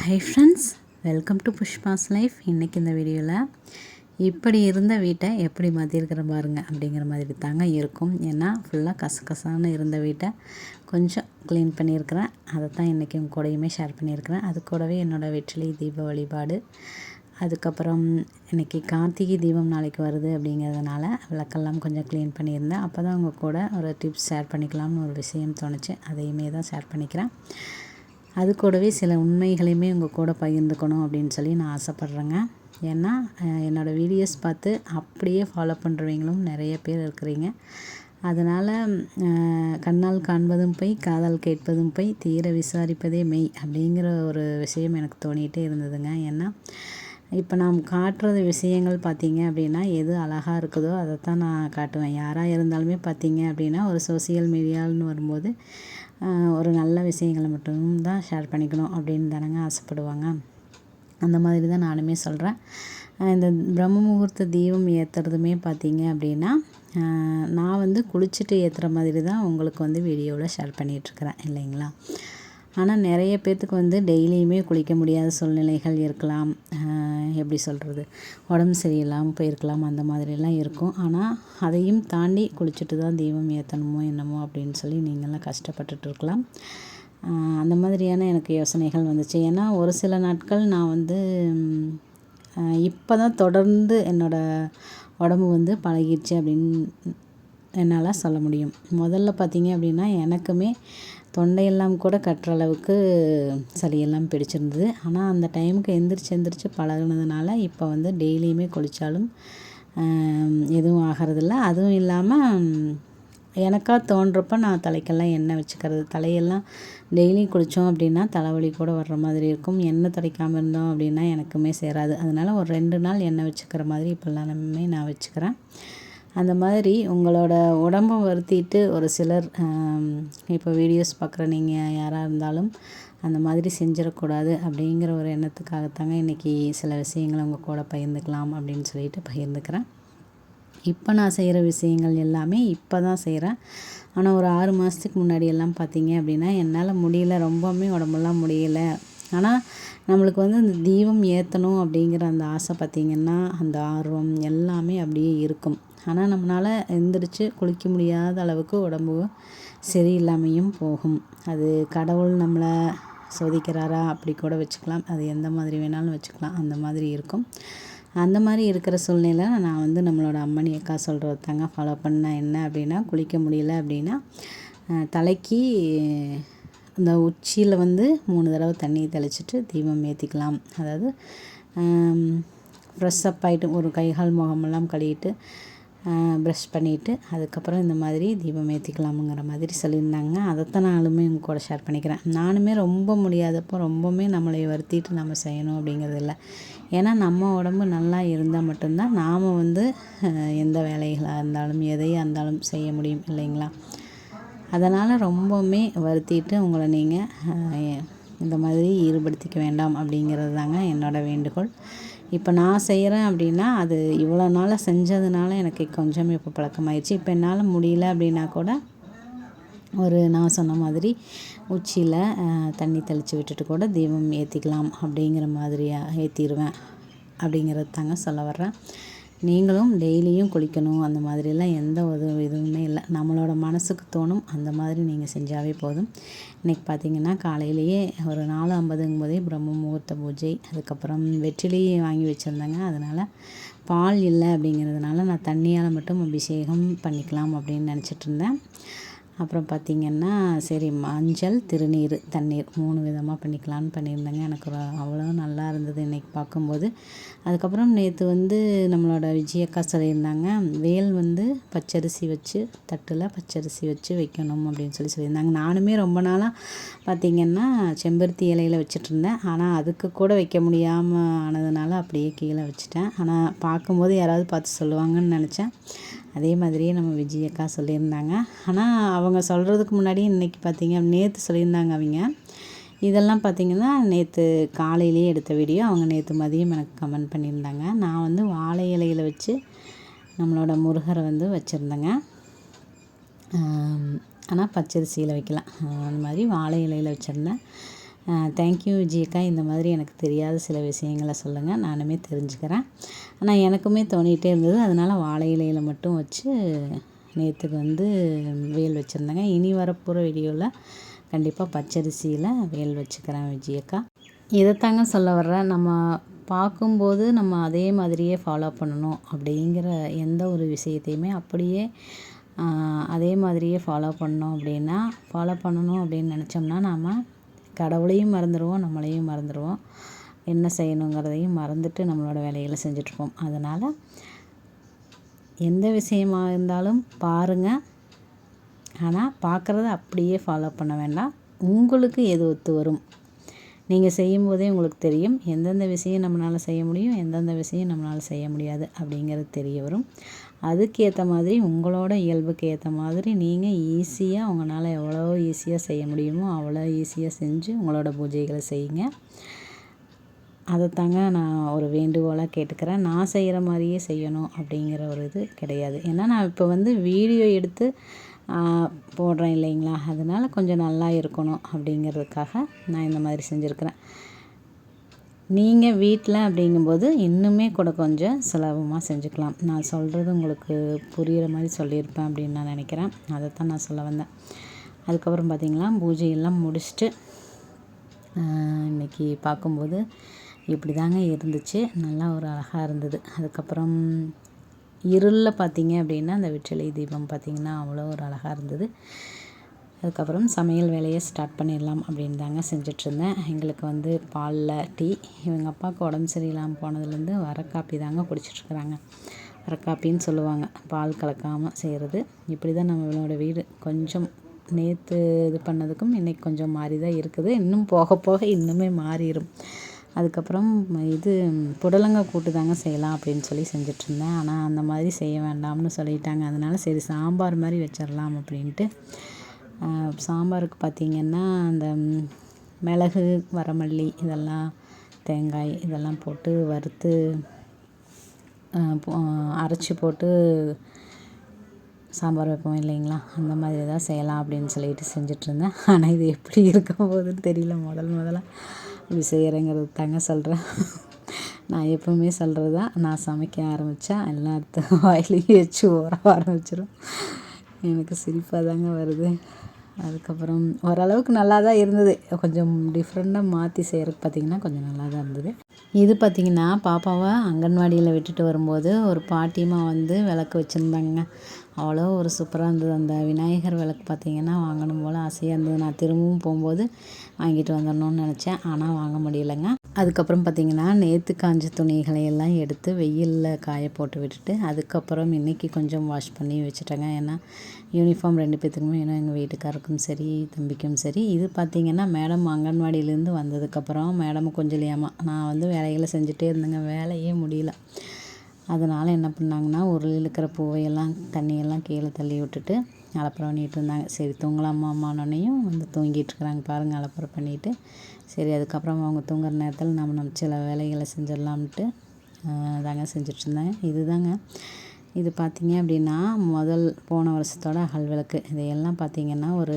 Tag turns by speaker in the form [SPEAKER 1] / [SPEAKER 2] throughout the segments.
[SPEAKER 1] Hi friends welcome to Pushpa's life இன்றைக்கி இந்த வீடியோவில் இப்படி இருந்த வீட்டை எப்படி மாற்றிருக்கிற பாருங்க அப்படிங்கிற மாதிரி தாங்க இருக்கும். ஏன்னா ஃபுல்லாக கசகசான்னு இருந்த வீட்டை கொஞ்சம் க்ளீன் பண்ணியிருக்கிறேன். அதை தான் இன்றைக்கி உங்க கூடயுமே ஷேர் பண்ணியிருக்கிறேன். அது கூடவே என்னோடய வெற்றிலை தீப வழிபாடு. அதுக்கப்புறம் இன்றைக்கி கார்த்திகை தீபம் நாளைக்கு வருது அப்படிங்கிறதுனால விளக்கெல்லாம் கொஞ்சம் க்ளீன் பண்ணியிருந்தேன். அப்போ தான் உங்கள் கூட ஒரு டிப்ஸ் ஷேர் பண்ணிக்கலாம்னு ஒரு விஷயம் தோணுச்சு. அதையுமே தான் ஷேர் பண்ணிக்கிறேன். அது கூடவே சில உண்மைகளையுமே உங்கள் கூட பகிர்ந்துக்கணும் அப்படின்னு சொல்லி நான் ஆசைப்பட்றேங்க. ஏன்னா என்னோடய வீடியோஸ் பார்த்து அப்படியே ஃபாலோ பண்ணுறவங்களும் நிறைய பேர் இருக்கிறீங்க. அதனால் கண்ணால் காண்பதும் போய் காதால் கேட்பதும் போய் தீர விசாரிப்பதே மெய் அப்படிங்கிற ஒரு விஷயம் எனக்கு தோணிகிட்டே இருந்ததுங்க. ஏன்னா இப்போ நாம் காட்டுறது விஷயங்கள் பார்த்தீங்க அப்படின்னா எது அழகாக இருக்குதோ அதை தான் நான் காட்டுவேன். யாராக இருந்தாலுமே பார்த்தீங்க அப்படின்னா ஒரு சோசியல் மீடியான்னு வரும்போது ஒரு நல்ல விஷயங்களை மட்டும் தான் ஷேர் பண்ணிக்கணும் அப்படின்னு தானங்க ஆசைப்படுவாங்க. அந்த மாதிரி தான் நானுமே சொல்கிறேன் இந்த பிரம்ம முகூர்த்த தீபம் ஏற்றுறதுமே பார்த்தீங்க அப்படின்னா நான் வந்து குளிச்சுட்டு ஏற்றுற மாதிரி தான் உங்களுக்கு வந்து வீடியோவில் ஷேர் பண்ணிகிட்ருக்கிறேன் இல்லைங்களா? ஆனால் நிறைய பேர்த்துக்கு வந்து டெய்லியுமே குளிக்க முடியாத சூழ்நிலைகள் இருக்கலாம். எப்படி சொல்கிறது உடம்பு சரியில்லாமல் போயிருக்கலாம். அந்த மாதிரிலாம் இருக்கும். ஆனால் அதையும் தாண்டி குளிச்சுட்டு தான் தெய்வம் ஏற்றணுமோ என்னமோ அப்படின்னு சொல்லி நீங்களாம் கஷ்டப்பட்டுட்டு இருக்கலாம். அந்த மாதிரியான எனக்கு யோசனைகள் வந்துச்சு. ஏன்னா ஒரு சில நாட்கள் நான் வந்து இப்போ தான் தொடர்ந்து என்னோடய உடம்பு வந்து பழகிடுச்சு அப்படின்னு என்னால் சொல்ல முடியும். முதல்ல பார்த்தீங்க அப்படின்னா எனக்குமே தொண்டையெல்லாம் கூட கட்டுற அளவுக்கு சளியெல்லாம் பிடிச்சிருந்தது. ஆனால் அந்த டைமுக்கு எந்திரிச்சு எந்திரிச்சு பழகுனதுனால இப்போ வந்து டெய்லியுமே குளித்தாலும் எதுவும் ஆகிறதில்ல. அதுவும் இல்லாமல் எனக்காக தோன்றப்ப நான் தலைக்கெல்லாம் எண்ணெய் வச்சுக்கிறது தலையெல்லாம் டெய்லியும் குளித்தோம் அப்படின்னா தலைவலி கூட வர்ற மாதிரி இருக்கும். எண்ணெய் துடைக்காமல் இருந்தோம் அப்படின்னா எனக்குமே சேராது. அதனால் ஒரு ரெண்டு நாள் எண்ணெய் வச்சுக்கிற மாதிரி இப்போல்லாமே நான் வச்சுக்கிறேன். அந்த மாதிரி உங்களோட உடம்பை வருத்திட்டு ஒரு சிலர் இப்போ வீடியோஸ் பார்க்குற நீங்கள் யாராக இருந்தாலும் அந்த மாதிரி செஞ்சிடக்கூடாது அப்படிங்கிற ஒரு எண்ணத்துக்காகத்தாங்க இன்றைக்கி சில விஷயங்களை உங்கள் கூட பகிர்ந்துக்கலாம் அப்படின்னு சொல்லிட்டு பகிர்ந்துக்கிறேன். இப்போ நான் செய்கிற விஷயங்கள் எல்லாமே இப்போ தான் செய்கிறேன். ஆனால் ஒரு ஆறு மாதத்துக்கு முன்னாடி எல்லாம் பார்த்தீங்க அப்படின்னா என்னால் முடியல ரொம்பவுமே உடம்பெல்லாம் முடியலை. ஆனால் நம்மளுக்கு வந்து அந்த தீபம் ஏற்றணும் அப்படிங்கிற அந்த ஆசை பார்த்திங்கன்னா அந்த ஆர்வம் எல்லாமே அப்படியே இருக்கும். ஆனால் நம்மளால் எந்திரிச்சு குளிக்க முடியாத அளவுக்கு உடம்பு சரியில்லாமையும் போகும். அது கடவுள் நம்மளை சோதிக்கிறாரா? அப்படி கூட வச்சுக்கலாம். அது எந்த மாதிரி வேணாலும் வச்சுக்கலாம். அந்த மாதிரி இருக்கும். அந்த மாதிரி இருக்கிற சூழ்நிலையில் நான் வந்து நம்மளோட அம்மணி அக்கா சொல்கிறது தாங்க ஃபாலோ பண்ண என்ன அப்படின்னா குளிக்க முடியல அப்படின்னா தலைக்கு அந்த உச்சியில் வந்து மூணு தடவை தண்ணி தெளிச்சிட்டு தீபம் ஏற்றிக்கலாம் அதாவது ஃப்ரெஷ் அப் ஆகிட்டு ஒரு கைகால் முகமெல்லாம் கழுவிட்டு ப்ரஷ் பண்ணிவிட்டு அதுக்கப்புறம் இந்த மாதிரி தீபம் ஏற்றிக்கலாமுங்கிற மாதிரி சொல்லியிருந்தாங்க. அதைத்தான் நானுமே உங்கள் கூட ஷேர் பண்ணிக்கிறேன். நானுமே ரொம்ப முடியாதப்போ ரொம்பவுமே நம்மளை வருத்திட்டு நம்ம செய்யணும் அப்படிங்கிறது இல்லை. ஏன்னா நம்ம உடம்பு நல்லா இருந்தால் மட்டும்தான் நாம் வந்து எந்த வேலைகளாக இருந்தாலும் எதையாக இருந்தாலும் செய்ய முடியும் இல்லைங்களா? அதனால் ரொம்பவுமே வருத்திட்டு உங்களை நீங்கள் இந்த மாதிரி ஈடுபடுத்திக்க வேண்டாம் அப்படிங்கிறது தாங்க என்னோடய வேண்டுகோள். இப்போ நான் செய்கிறேன் அப்படின்னா அது இவ்வளோ நாளாக செஞ்சதுனால எனக்கு கொஞ்சம் இப்போ பழக்கமாயிடுச்சு இப்போ என்னால் முடியல அப்படின்னா கூட ஒரு நான் சொன்ன மாதிரி உச்சியில் தண்ணி தெளித்து விட்டுட்டு கூட தீபம் ஏற்றிக்கலாம் அப்படிங்கிற மாதிரியாக ஏற்றிடுவேன் அப்படிங்கிறது தாங்க சொல்ல வர்றேன். நீங்களும் டெய்லியும் குளிக்கணும். அந்த மாதிரிலாம் எந்த ஒரு இதுவுமே இல்லை. நம்மளோட மனசுக்கு தோணும் அந்த மாதிரி நீங்கள் செஞ்சாவே போதும். இன்றைக்கி பார்த்திங்கன்னா காலையிலேயே ஒரு நாலு ஐம்பதுங்கும் போதே பிரம்ம முகூர்த்த பூஜை அதுக்கப்புறம் வெற்றிலையே வாங்கி வச்சுருந்தேங்க. அதனால் பால் இல்லை அப்படிங்கிறதுனால நான் தண்ணியால் மட்டும் அபிஷேகம் பண்ணிக்கலாம் அப்படின்னு நினச்சிட்ருந்தேன் அப்புறம் பார்த்திங்கன்னா சரி மஞ்சள் திருநீர் தண்ணீர் மூணு விதமாக பண்ணிக்கலான்னு பண்ணியிருந்தேங்க. எனக்கு அவ்வளோ நல்லா இருந்தது இன்றைக்கி பார்க்கும்போது. அதுக்கப்புறம் நேற்று வந்து நம்மளோட விஜயக்கா சொல்லியிருந்தாங்க வேல் வந்து பச்சரிசி வச்சு தட்டில் பச்சரிசி வச்சு வைக்கணும் அப்படின்னு சொல்லி சொல்லியிருந்தாங்க. நானுமே ரொம்ப நாளாக பார்த்திங்கன்னா செம்பருத்தி இலையில் வச்சிட்ருந்தேன் ஆனால் அதுக்கு கூட வைக்க முடியாமல் ஆனதுனால அப்படியே கீழே வச்சுட்டேன். ஆனால் பார்க்கும்போது யாராவது பார்த்து சொல்லுவாங்கன்னு நினச்சேன். அதே மாதிரியே நம்ம விஜயக்கா சொல்லியிருந்தாங்க. ஆனால் அவங்க சொல்கிறதுக்கு முன்னாடி இன்றைக்கி பார்த்திங்க நேற்று சொல்லியிருந்தாங்க அவங்க. இதெல்லாம் பார்த்திங்கன்னா நேற்று காலையிலேயே எடுத்த வீடியோ. அவங்க நேற்று மதியம் எனக்கு கமெண்ட் பண்ணியிருந்தாங்க. நான் வந்து வாழை இலையில் வச்சு நம்மளோட முருகரை வந்து வச்சுருந்தேங்க. ஆனால் பச்சரிசியில் வைக்கலாம் அந்த மாதிரி வாழை இலையில் வச்சுருந்தேன். தேங்க்யூ விஜயக்கா இந்த மாதிரி எனக்கு தெரியாத சில விஷயங்களை சொல்லுங்கள் நானுமே தெரிஞ்சுக்கிறேன். ஆனால் எனக்குமே தோணிகிட்டே இருந்தது. அதனால் வாழை இலையில் மட்டும் வச்சு நேற்றுக்கு வந்து வேல் வச்சுருந்தேங்க. இனி வரப்போகிற வீடியோவில் கண்டிப்பாக பச்சரிசியில் வேல் வச்சுக்கிறேன் விஜயக்கா இதைத்தாங்க சொல்ல வர்றேன். நம்ம பார்க்கும்போது நம்ம அதே மாதிரியே ஃபாலோ பண்ணணும் அப்படிங்கிற எந்த ஒரு விஷயத்தையுமே அப்படியே அதே மாதிரியே ஃபாலோ பண்ணோம் அப்படின்னா ஃபாலோ பண்ணணும் அப்படின்னு நினச்சோம்னா நாம் கடவுளையும் மறந்துடுவோம் நம்மளையும் மறந்துடுவோம் என்ன செய்யணுங்கிறதையும் மறந்துட்டு நம்மளோட வேலைகளை செஞ்சிட்ருப்போம். அதனால் எந்த விஷயமாக இருந்தாலும் பாருங்கள் ஆனால் பார்க்குறத அப்படியே ஃபாலோ பண்ண வேண்டாம். உங்களுக்கு எது ஒத்து வரும்? நீங்கள் செய்யும்போதே உங்களுக்கு தெரியும். எந்தெந்த விஷயம் நம்மளால் செய்ய முடியும் எந்தெந்த விஷயம் நம்மளால் செய்ய முடியாது அப்படிங்கிறது தெரிய வரும். அதுக்கேற்ற மாதிரி உங்களோட இயல்புக்கு ஏற்ற மாதிரி நீங்கள் ஈஸியாக உங்களால் எவ்வளோ ஈஸியாக செய்ய முடியுமோ அவ்வளோ ஈஸியாக செஞ்சு உங்களோட பூஜைகளை செய்யுங்க. அதைத்தாங்க நான் ஒரு வேண்டுகோளாக கேட்டுக்கிறேன். நான் செய்கிற மாதிரியே செய்யணும் அப்படிங்கிற ஒரு இது கிடையாது. ஏன்னா நான் இப்போ வந்து வீடியோ எடுத்து போடுறேன் இல்லைங்களா? அதனால் கொஞ்சம் நல்லா இருக்கணும் அப்படிங்கிறதுக்காக நான் இந்த மாதிரி செஞ்சுருக்கிறேன். நீங்கள் வீட்டில் அப்படிங்கும்போது இன்னுமே கூட கொஞ்சம் சுலபமாக செஞ்சுக்கலாம். நான் சொல்கிறது உங்களுக்கு புரிகிற மாதிரி சொல்லியிருப்பேன் அப்படின்னு நான் நினைக்கிறேன். அதை தான் நான் சொல்ல வந்தேன். அதுக்கப்புறம் பார்த்திங்களா பூஜையெல்லாம் முடிச்சுட்டு இன்றைக்கி பார்க்கும்போது இப்படி தாங்க இருந்துச்சு. நல்லா ஒரு அழகாக இருந்தது. அதுக்கப்புறம் இருளில் பார்த்தீங்க அப்படின்னா அந்த வெற்றிலை தீபம் பார்த்திங்கன்னா அவ்வளோ ஒரு அழகாக இருந்தது. அதுக்கப்புறம் சமையல் வேலையை ஸ்டார்ட் பண்ணிடலாம் அப்படின்னு தாங்க செஞ்சிட்ருந்தேன். எங்களுக்கு வந்து பாலில் டீ இவங்க அப்பாவுக்கு உடம்பு சரியில்லாமல் போனதுலேருந்து வர காப்பி தாங்க குடிச்சிட்ருக்குறாங்க. வர காப்பின்னு சொல்லுவாங்க. பால் கலக்காமல் செய்கிறது இப்படி தான் நம்மளோட வீடு. கொஞ்சம் நேற்று இது பண்ணதுக்கும் இன்றைக்கி கொஞ்சம் மாறி தான் இருக்குது. இன்னும் போக போக இன்னுமே மாறிடும் அதுக்கப்புறம் இது புடலங்க கூட்டு தாங்க செய்யலாம் அப்படின்னு சொல்லி செஞ்சிட்ருந்தேன். ஆனால் அந்த மாதிரி செய்ய வேண்டாம்னு சொல்லிட்டாங்க. அதனால் சரி சாம்பார் மாதிரி வச்சிடலாம் அப்படின்ட்டு சாம்பாருக்கு பார்த்திங்கன்னா அந்த மிளகு வரமல்லி இதெல்லாம் தேங்காய் இதெல்லாம் போட்டு வறுத்து அரைச்சி போட்டு சாம்பார் வைப்போம் இல்லைங்களா? அந்த மாதிரி தான் செய்யலாம் அப்படின்னு சொல்லிட்டு செஞ்சிட்ருந்தேன். ஆனால் இது எப்படி இருக்க போகுதுன்னு தெரியல. முதல் முதலாக இப்படி செய்கிறேங்கிறது தாங்க சொல்கிறேன் நான் எப்போவுமே சொல்கிறது தான். நான் சமைக்க ஆரம்பித்தா எல்லாத்து வாயிலையும் வச்சு ஓர ஆரம்பிச்சிடும் எனக்கு சிரிப்பாக தாங்க வருது. அதுக்கப்புறம் ஓரளவுக்கு நல்லா தான் இருந்தது. கொஞ்சம் டிஃப்ரெண்ட்டாக மாற்றி செய்கிறதுக்கு பார்த்திங்கன்னா கொஞ்சம் நல்லா தான் இருந்தது. இது பார்த்திங்கன்னா பாப்பாவை அங்கன்வாடியில் விட்டுட்டு வரும்போது ஒரு பாட்டியம்மா வந்து விளக்கு வச்சுருந்தாங்க. அவ்வளோ ஒரு சூப்பராக இருந்தது. அந்த விநாயகர் விளக்கு பார்த்திங்கன்னா வாங்கணும் போல் ஆசையாக இருந்தது. நான் திரும்பவும் போகும்போது வாங்கிட்டு வந்துடணும்னு நினச்சேன். ஆனால் வாங்க முடியலைங்க. அதுக்கப்புறம் பார்த்திங்கன்னா நேற்று காஞ்ச துணிகளை எல்லாம் எடுத்து வெயிலில் காய போட்டு விட்டுட்டு அதுக்கப்புறம் இன்றைக்கி கொஞ்சம் வாஷ் பண்ணி வச்சுட்டேங்க. ஏன்னா யூனிஃபார்ம் ரெண்டு பேர்த்துக்குமே ஏன்னா எங்கள் வீட்டுக்காருக்கும் சரி தம்பிக்கும் சரி. இது பார்த்திங்கன்னா மேடம் அங்கன்வாடியிலேருந்து வந்ததுக்கப்புறம் மேடம் கொஞ்சம் இல்லையாமா நான் வந்து வேலைகளை செஞ்சுட்டே இருந்தேங்க வேலையே முடியல. அதனால் என்ன பண்ணாங்கன்னா உருளில் இருக்கிற பூவையெல்லாம் தண்ணியெல்லாம் கீழே தள்ளி விட்டுட்டு அலப்பறை பண்ணிகிட்டு இருந்தாங்க. சரி தூங்கலாமா அம்மானோனையும் வந்து தூங்கிட்டுருக்குறாங்க பாருங்கள் அலப்பறை பண்ணிவிட்டு சரி அதுக்கப்புறம் அவங்க தூங்குற நேரத்தில் நம்ம நம்ம சில வேலைகளை செஞ்சிடலாம்ட்டு தாங்க செஞ்சிட்ருந்தேன் இது தாங்க இது பார்த்திங்க அப்படின்னா முதல் போன வருஷத்தோட அகல் விளக்கு. இதையெல்லாம் பார்த்திங்கன்னா ஒரு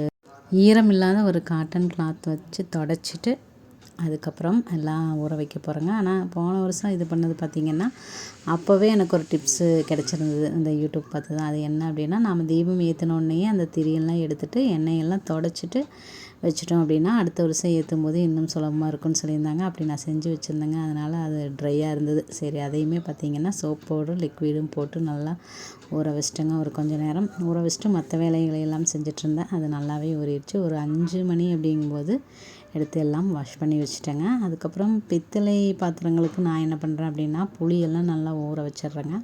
[SPEAKER 1] ஈரம் இல்லாத ஒரு காட்டன் கிளாத் வச்சு தொடச்சிட்டு அதுக்கப்புறம் எல்லாம் ஊற வைக்க போகிறேங்க ஆனால் போன வருஷம் இது பண்ணது பார்த்திங்கன்னா அப்போவே எனக்கு ஒரு டிப்ஸு கிடச்சிருந்தது. இந்த யூடியூப் பார்த்து தான். அது என்ன அப்படின்னா நாம் தீபம் ஏற்றினோடனேயே அந்த திரியெல்லாம் எடுத்துகிட்டு எண்ணெயெல்லாம் தொடச்சிட்டு வச்சிட்டோம் அப்படின்னா அடுத்த வருஷம் ஏற்றும் போது இன்னும் சுலபமாக இருக்கும்னு சொல்லியிருந்தாங்க. அப்படி நான் செஞ்சு வச்சுருந்தேங்க. அதனால் அது ட்ரையாக இருந்தது. சரி அதையுமே பார்த்திங்கன்னா சோப் பவுடரும் லிக்விடும் போட்டு நல்லா ஊற வச்சிட்டேங்க. ஒரு கொஞ்சம் நேரம் ஊற வச்சுட்டு மற்ற வேலைகளை எல்லாம் செஞ்சிட்ருந்தேன் அது நல்லாவே ஊறிடுச்சு. ஒரு அஞ்சு மணி அப்படிங்கும்போது எடுத்து எல்லாம் வாஷ் பண்ணி வச்சுட்டேங்க. அதுக்கப்புறம் பித்தளை பாத்திரங்களுக்கு நான் என்ன பண்ணுறேன் அப்படின்னா புளியெல்லாம் நல்லா ஊற வச்சிடுறேங்க.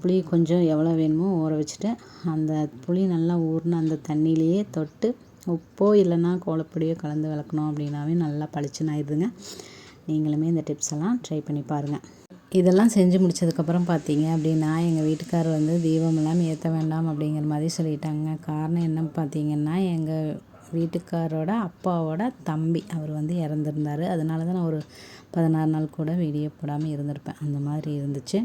[SPEAKER 1] புளி கொஞ்சம் எவ்வளோ வேணுமோ ஊற வச்சுட்டு அந்த புளி நல்லா ஊறின அந்த தண்ணியிலையே தொட்டு உப்போ இல்லைன்னா கோலப்பொடியோ கலந்து விளக்கணும் அப்படின்னாவே நல்லா பளிச்சுன்னு ஆயிடுதுங்க நீங்களுமே இந்த டிப்ஸ் எல்லாம் ட்ரை பண்ணி பாருங்கள் இதெல்லாம் செஞ்சு முடித்ததுக்கப்புறம் பார்த்தீங்க அப்படின்னா எங்கள் வீட்டுக்காரர் வந்து தீபமெல்லாம் ஏற்ற வேண்டாம் அப்படிங்கிற மாதிரி சொல்லிட்டாங்க. காரணம் என்ன பார்த்தீங்கன்னா எங்கள் வீட்டுக்காரோட அப்பாவோட தம்பி அவர் வந்து இறந்துருந்தார். அதனால தான் நான் ஒரு பதினாறு நாள் கூட வீடியோ போடாமல் இருந்திருப்பேன். அந்த மாதிரி இருந்துச்சு.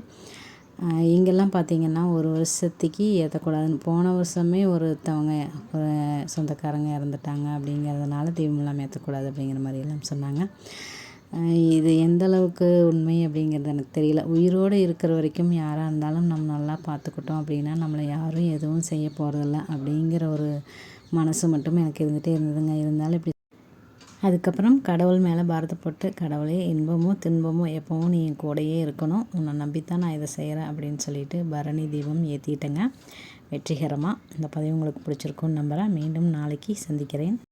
[SPEAKER 1] இங்கெல்லாம் பார்த்தீங்கன்னா ஒரு வருஷத்துக்கு ஏற்றக்கூடாதுன்னு போன வருஷமே ஒருத்தவங்க ஒரு சொந்தக்காரங்க இறந்துட்டாங்க அப்படிங்கிறதுனால தீபம் ஏற்றக்கூடாது அப்படிங்கிற மாதிரி எல்லாம் சொன்னாங்க. இது எந்த அளவுக்கு உண்மை அப்படிங்கிறது எனக்கு தெரியல. உயிரோடு இருக்கிற வரைக்கும் யாராக இருந்தாலும் நம்ம நல்லா பார்த்துக்கிட்டோம் அப்படின்னா நம்மளை யாரும் எதுவும் செய்ய போகிறதில்ல அப்படிங்கிற ஒரு மனசு மட்டும் எனக்கு இருந்துகிட்டே இருந்ததுங்க. இருந்தாலும் இப்படி அதுக்கப்புறம் கடவுள் மேலே பாரதப்பட்டு கடவுளே இன்பமோ துன்பமோ எப்பவும் நீ என் கூடயே இருக்கணும். உன்னை நம்பித்தான் நான் இதை செய்கிறேன் அப்படின்னு சொல்லிட்டு பரணி தீபம் ஏற்றிட்டேங்க வெற்றிகரமாக இந்த பதிவு உங்களுக்கு பிடிச்சிருக்குன்னு நம்புகிறேன் மீண்டும் நாளைக்கு சந்திக்கிறேன்.